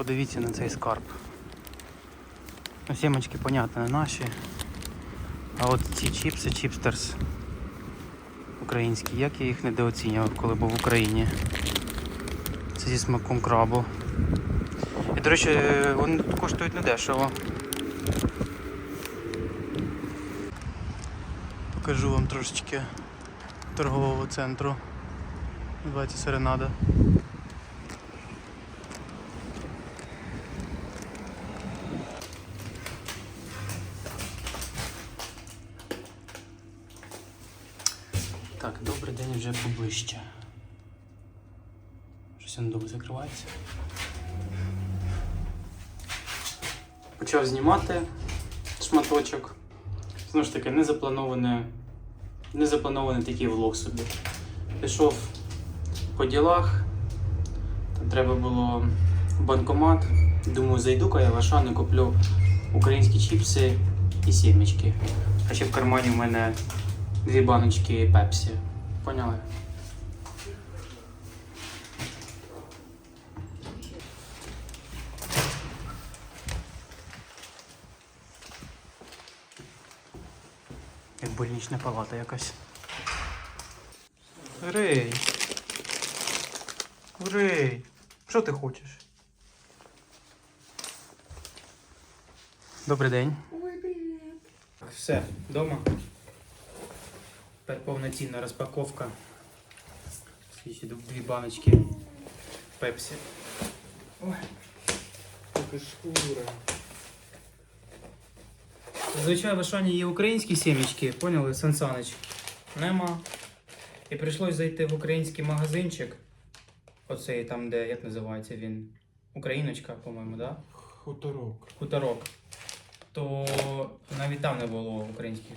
Подивіться на цей скарб. Сімочки, понятно, не наші. А от ці чіпси, чіпстерс українські, як я їх недооцінював, коли був в Україні. Це зі смаком крабу. І, до речі, вони коштують недешево. Покажу вам трошечки торгового центру. Називається Серенада. Так, добрий день поближче. Щось воно довго закривається. Почав знімати шматочок. Знову ж таки, незапланований такий влог собі. Пішов по ділах, там треба було банкомат. Думаю, зайду-ка я в Ашан і куплю українські чіпси і сімечки. А ще в кармані в мене дві баночки пепсі. Поняли? Больнична палата якась. Грей. Грей. Що ти хочеш? Добрий день. Ой, привет. Все, вдома. Тепер повноцінна розпаковка. Ще дві баночки пепсі. Ой. Така шкура. Зазвичай в Ашані є українські сімечки, поняли, Сан Санич? Нема. І прийшлось зайти в український магазинчик. Оцей там, де, як називається він? Україночка, по-моєму, да? Хуторок. Хуторок. То навіть там не було українських,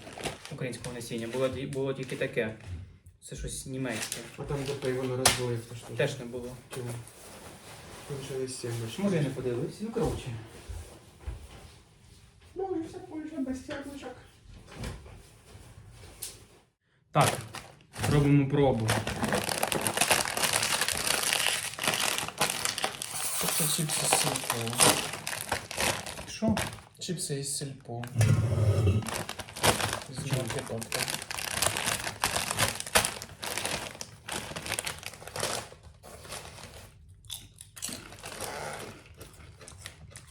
українського насіння. Було, було тільки таке. Це щось німецьке. А там де той воно розбив, то що? Теж не було. Чому? Може я не подивився? Ну коротше. Без. Так, робимо пробу. Це чіпси з сільпо. Що? Чіпси із сільпо. З маркетопки.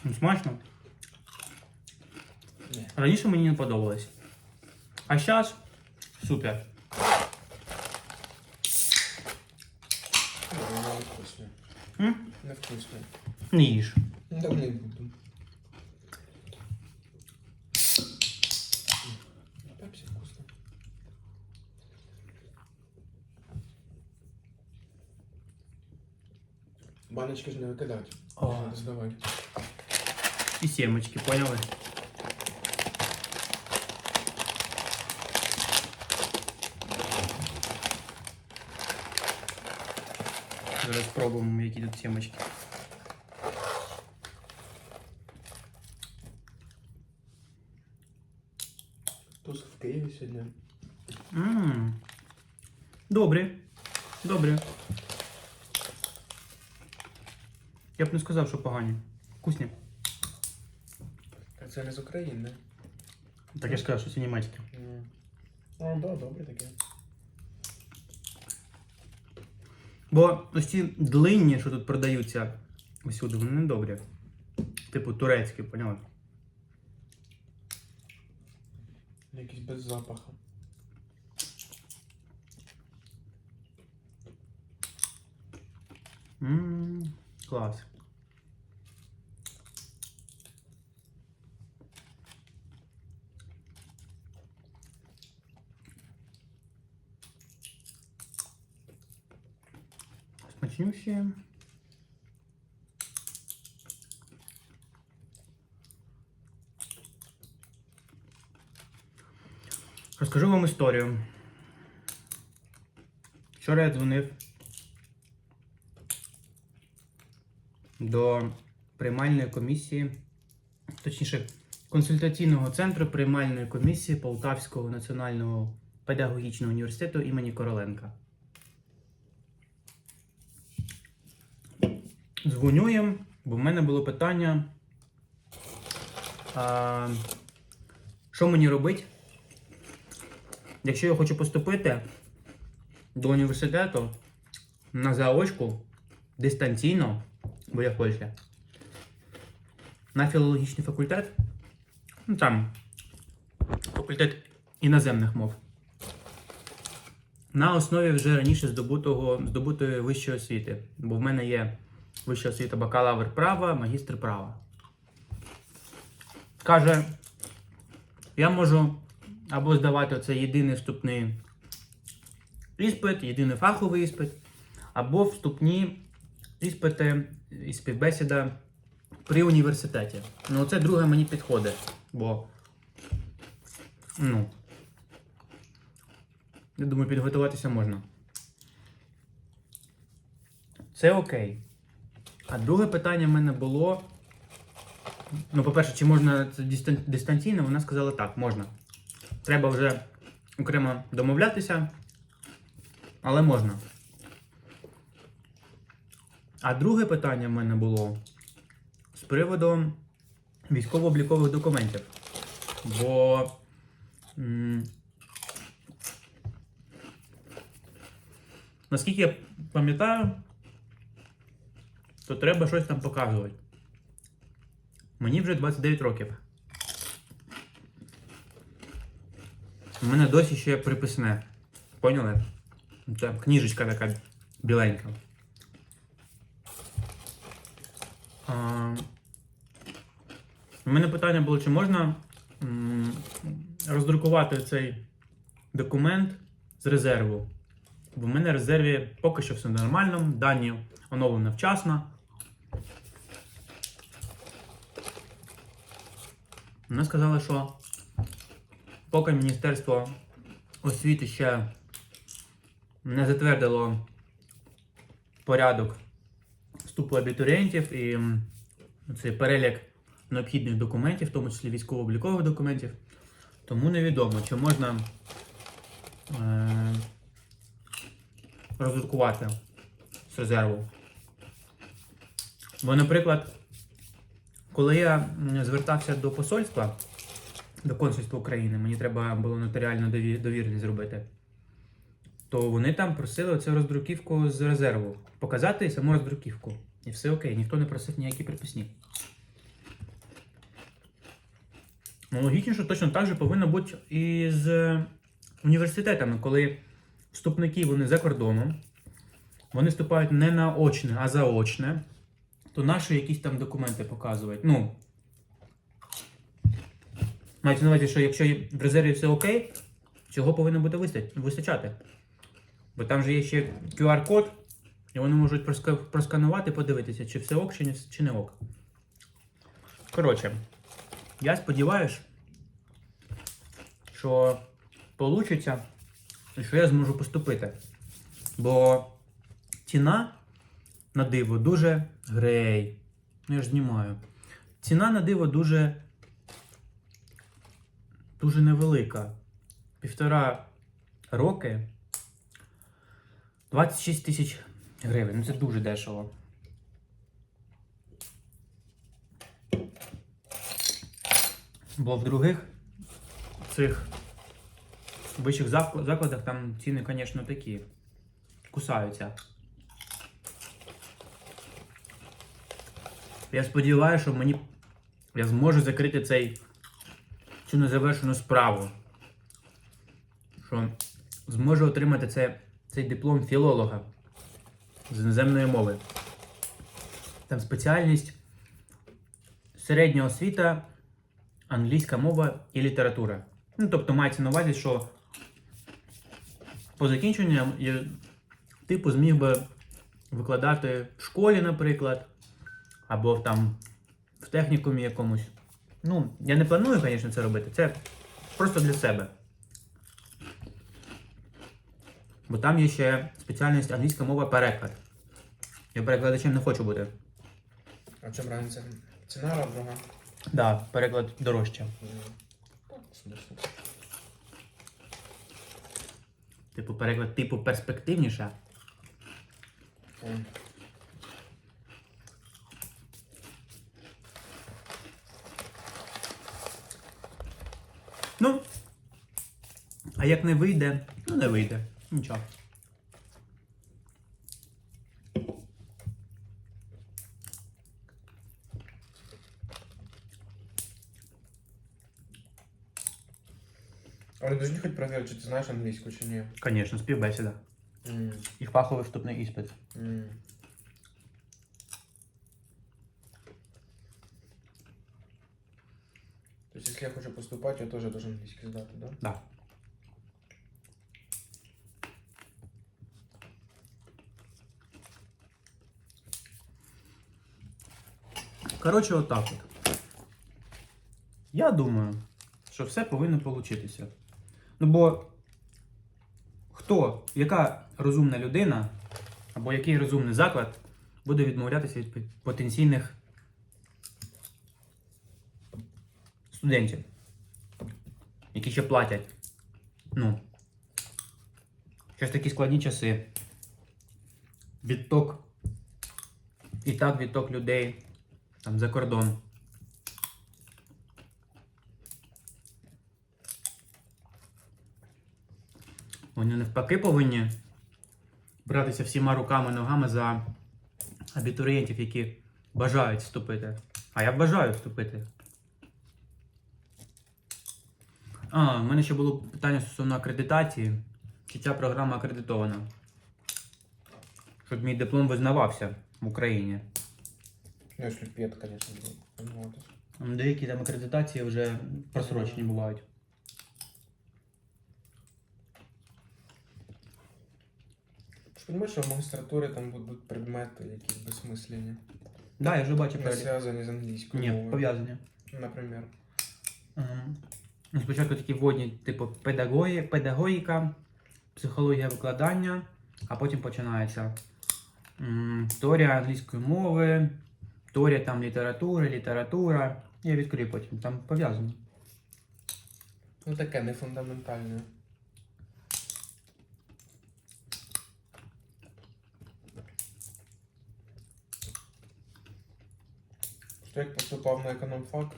Ну, смачно. Ні. Раніше мені не подобалось. А зараз супер. Ой, Не вкусно. М? Не вкусно. Не їж. Ну, Так не буду. Пепсі вкусно. Баночки ж не викидати. О. Надо здавати. І сімочки, поняли? Зараз спробуємо, які тут сімочки. Туз в Києві сьогодні. Ммм. Добре. Добре. Я б не сказав, що погані. Вкусні. А це не з України. Так я ж кажу, що це німецьке. Ну, а, да, добре таке. Бо ось ці длинні, що тут продаються усюди, вони не добрі. Типу турецькі, поняли? Якісь без запаху. Ммм, клас. Смачнющі. Розкажу вам історію. Вчора я дзвонив до приймальної комісії, точніше, консультаційного центру приймальної комісії Полтавського національного педагогічного університету імені Короленка. Дзвоню Бо в мене було питання. А, що мені робити, якщо я хочу поступити до університету на заочку дистанційно, бо я в Польщі, на філологічний факультет, ну там факультет іноземних мов. На основі вже раніше здобутого, здобутої вищої освіти. Бо в мене є вища освіта бакалавр права, магістр права. Каже, я можу або здавати оцей єдиний вступний іспит, єдиний фаховий іспит, або вступні іспити і співбесіда при університеті. Ну, це друге мені підходить, бо ну, я думаю, підготуватися можна. Це окей. А друге питання в мене було. Ну, по-перше, чи можна це дистанційно? Вона сказала так, можна. Треба вже окремо домовлятися, але можна. А друге питання в мене було з приводу військово-облікових документів. Бо. Наскільки я пам'ятаю, то треба щось там показувати. Мені вже 29 років. У мене досі ще приписне. Поняли? Це книжечка така біленька. У мене питання було, чи можна роздрукувати цей документ з резерву. Бо в мене в резерві поки що все нормально, дані оновлено вчасно. Вона сказала, що поки Міністерство освіти ще не затвердило порядок вступу абітурієнтів і цей перелік необхідних документів, в тому числі військово-облікових документів, тому невідомо, чи можна е, роздрукувати з резерву. Бо, наприклад, коли я звертався до посольства, до консульства України, мені треба було нотаріальну дові- довіреність зробити, то вони там просили оцю роздруківку з резерву. Показати саму роздруківку. І все окей, ніхто не просив ніякі приписні. Ну, логічно, що точно так же повинно бути і з університетами, коли вступники вони за кордоном, вони вступають не на очне, а заочне, то наші якісь там документи показують. Ну, мається на увазі, що якщо в резерві все окей, цього повинно виста- вистачати. Бо там же є ще QR-код, і вони можуть просканувати, подивитися, чи все ок, чи не, ок. Коротше, я сподіваюся, що і що я зможу поступити. Бо ціна на диво дуже грей. Ну, я ж знімаю. Ціна на диво дуже. дуже невелика. Півтора роки 26 тисяч гривень. Ну це дуже дешево. Бо в других цих вищих закладах там ціни, звісно, такі. Кусаються. Я сподіваюся, що мені я зможу закрити цей цю незавершену справу. Що зможу отримати це, цей диплом філолога з іноземної мови. Там спеціальність середня освіта, англійська мова і література. Ну, тобто мається на увазі, що по закінченню я, типу зміг би викладати в школі, наприклад, або там в технікумі якомусь. Ну, я не планую, звісно, це робити. Це просто для себе. Бо там є ще спеціальність англійська мова переклад. Я перекладачем не хочу бути. А в чому разниця? Ціна друга. Да, переклад дорожче. Смисло. Типу переклад типу перспективніше. Ну, а як не вийде, ну не вийде. Нічого. Але дуже хоч перевірити, чи ти знаєш англійську чи ні. Звісно, співбесіда. М, І фаховий вступний іспит. м. Тобто, якщо я хочу поступати, я теж должен англійський здати, да? Да. Коротше, отак от. Я думаю, що все повинно получитися. Ну бо хто, яка розумна людина або який розумний заклад буде відмовлятися від потенційних студентів, які ще платять. Ну, щось такі складні часи. Відток. І так відток людей там за кордон. Вони навпаки повинні братися всіма руками ногами за абітурієнтів, які бажають вступити. А я бажаю вступити. А, в мене ще було питання стосовно акредитації. Чи ця програма акредитована? Щоб мій диплом визнавався в Україні. Ну, якщо п'ят, звісно, буде. Деякі там акредитації вже просрочені бувають. Ти що в магістратурі там будуть предмети якісь безсмислені. Так, да, я вже бачив Не перелік. зв'язані з англійською Ні, мовою. пов'язані. Наприклад. Ага. Ну, спочатку такі вводні, типу, педагогі, педагогіка, психологія викладання, а потім починається м, теорія англійської мови, теорія там літератури, література. Я відкрию потім, там пов'язано. Ну таке не фундаментальне. Що як поступав на економфак,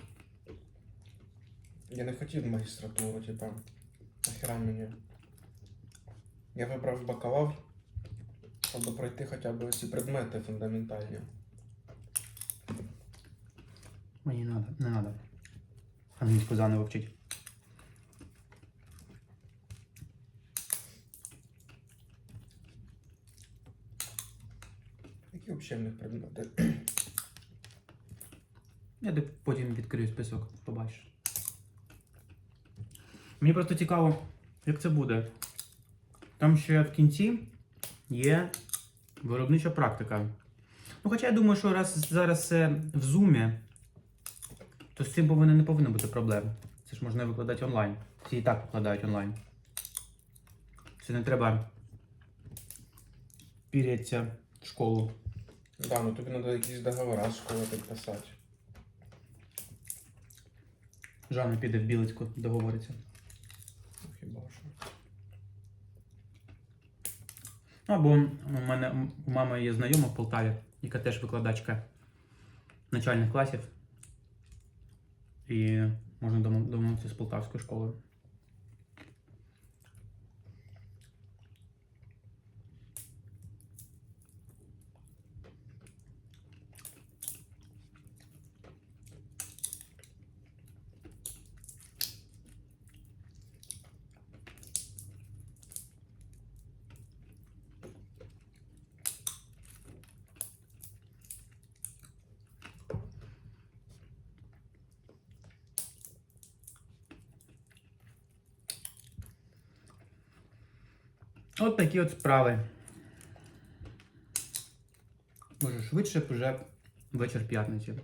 я не хотів в магістратуру, типа, нахера мені. Я вибрав бакалавр, щоб пройти хоча б ці предмети фундаментальні. Мені надо, не треба. Англійську заново вчити. Які взагалі в них предмети? Я потім відкрию список, побачиш. Мені просто цікаво, як це буде. Там ще в кінці є виробнича практика. Ну, хоча я думаю, що раз зараз це в зумі, то з цим повинно, не повинно бути проблем. Це ж можна викладати онлайн. Всі і так викладають онлайн. Це не треба пірятися в школу. Да, ну тобі треба якісь договори з школи підписати. Жанна піде в Білицьку, договориться. Ну, Хіба що. Або у мене у мами є знайома в Полтаві, яка теж викладачка начальних класів. І можна домовитися з полтавською школою. От такі от справи. Може, швидше б вже вечір п'ятниці.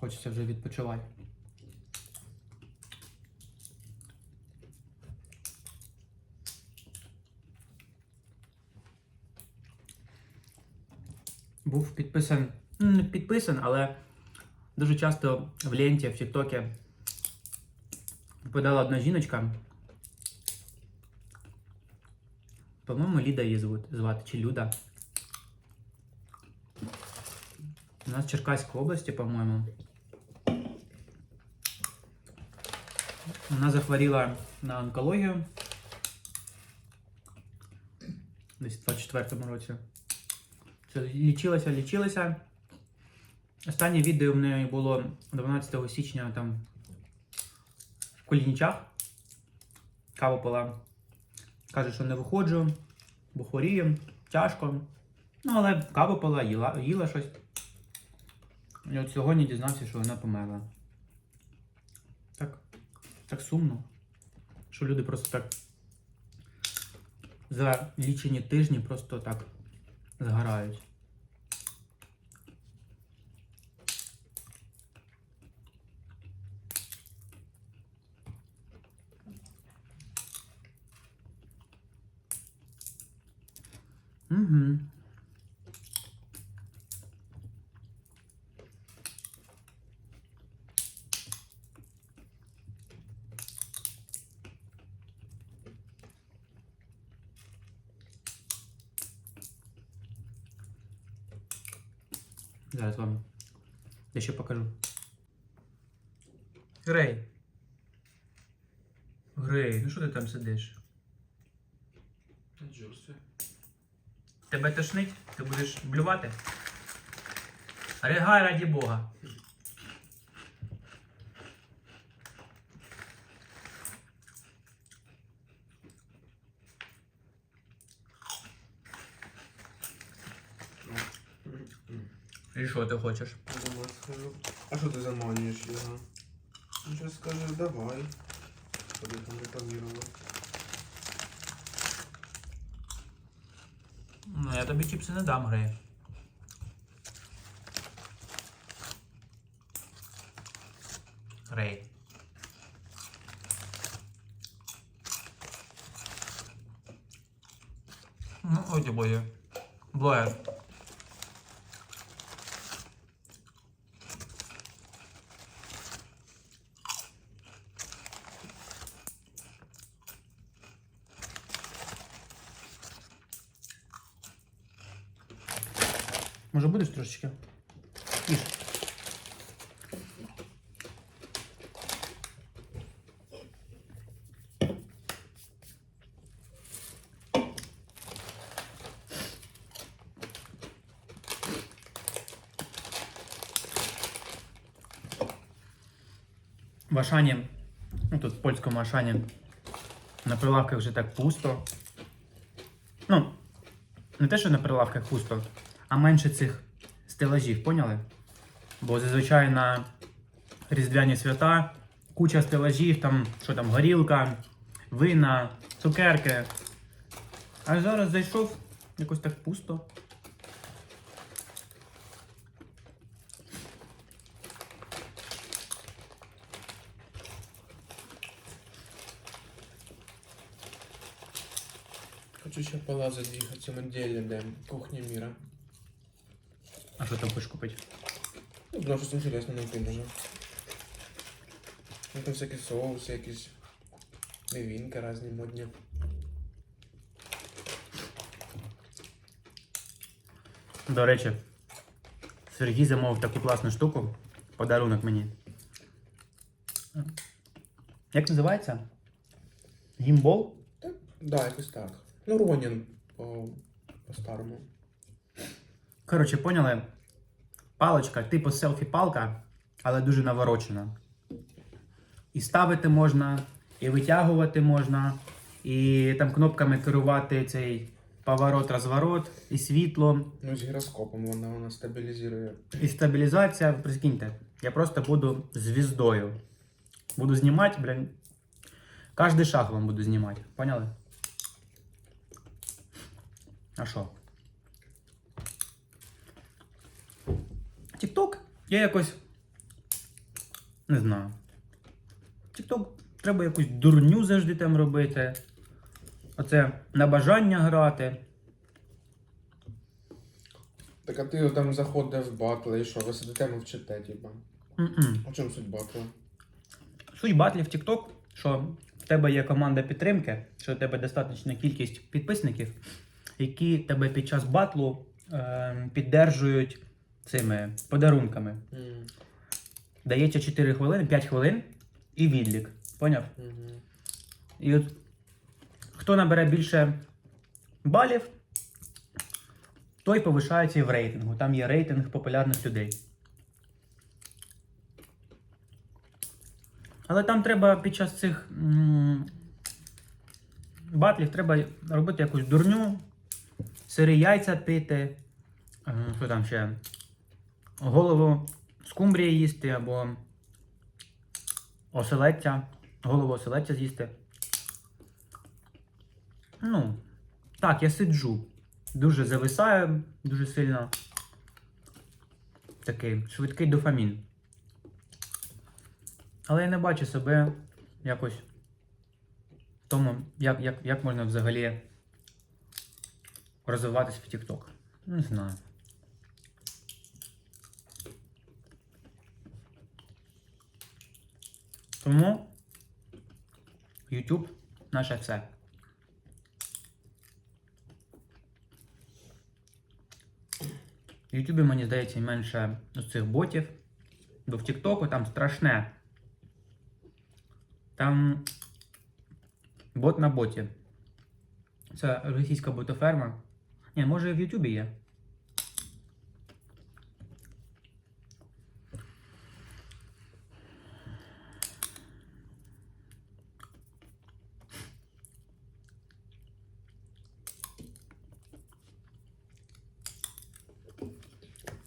Хочеться вже відпочивати. Був підписан, не підписан, але дуже часто в ленті, в Тіктокі попадала одна жіночка. По-моєму, Ліда її звуть, звати, чи Люда. У нас в Черкаській області, по-моєму. Вона захворіла на онкологію. Десь в 24-му році. Це лічилася, лічилася. Останнє відео в неї було 12 січня там в Колінічах. Каву пила. Каже, що не виходжу, бо хворію, тяжко. Ну, але каву пила, їла, їла щось. І от сьогодні дізнався, що вона померла. Так, так сумно. Що люди просто так за лічені тижні просто так згорають. Угу. Зараз вам дещо покажу. Грей. Грей, ну що ти там сидиш? Тебе тошнить? Ти будеш блювати? Ригай раді Бога. І що ти хочеш? Дома схожу. А що ти заманюєш його? Ну, зараз скаже, давай. Коли там рекламував. Ну, я тобі чіпси не дам, Грей. Грей. Ну, ой, боє. Блогер. Може будеш трошечки? Їж. В Ашані, ну тут в польському Ашані, на прилавках вже так пусто. Ну, не те, що на прилавках пусто, а менше цих стелажів, поняли? Бо зазвичай на різдвяні свята куча стелажів, там, що там, горілка, вина, цукерки. А зараз зайшов якось так пусто. Хочу ще полазити їх у цьому ділі, де кухня міра. Що там хочеш купити? Ну, потому щось інтересне знайти може. Ну, там всякі соуси, якісь новинки різні модні. До речі, Сергій замовив таку класну штуку. Подарунок мені. Як називається? Гімбол? Да, якось так. Ну, Ронін по, по-старому. Коротше, поняли? Паличка, типу селфі-палка, але дуже наворочена. І ставити можна, і витягувати можна, і там кнопками керувати цей поворот-розворот, і світло, Ну, з гіроскопом вона, вона стабілізує. і стабілізація. Прикиньте, я просто буду звіздою. Буду знімати, блін. Кожний шаг вам буду знімати. Поняли? А що? Тікток я якось. Не знаю. Тікток треба якусь дурню завжди там робити. Оце на бажання грати. Так а ти там заходиш в батли і що, ви сидите мовчите, типа. А чому суть батла? Суть батлів в TikTok, що в тебе є команда підтримки, що в тебе достатня кількість підписників, які тебе під час батлу е, піддержують цими подарунками. М, Дається 4 хвилини, 5 хвилин і відлік. Поняв? мгм. І от хто набере більше балів, той повишається і в рейтингу. Там є рейтинг популярних людей. Але там треба під час цих м, батлів треба робити якусь дурню, сирі яйця пити, що там ще, голову скумбрії їсти або оселедця, голову оселедця з'їсти. Ну, так, я сиджу. Дуже зависаю, дуже сильно. Такий швидкий дофамін. Але я не бачу себе якось в тому, як, як, як можна взагалі розвиватися в TikTok. Не знаю. Тому YouTube наше все. В Ютубі, мені здається, менше цих ботів. Бо в Тіктоку там страшне. Там бот на боті. Це російська ботоферма. Ні, може і в Ютубі є.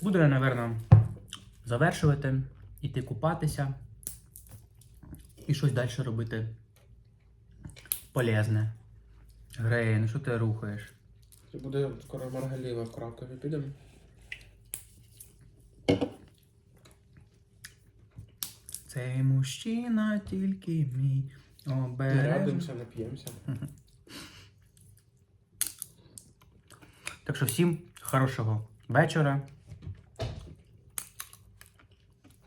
Буду я, напевно, завершувати, іти купатися і щось далі робити полезне. Грей, ну що ти рухаєш? Це буде скоро Маргаліва в Кракові підемо. Цей мужчина тільки мій обереж. Нарядимося, нап'ємося. Так що всім хорошого вечора.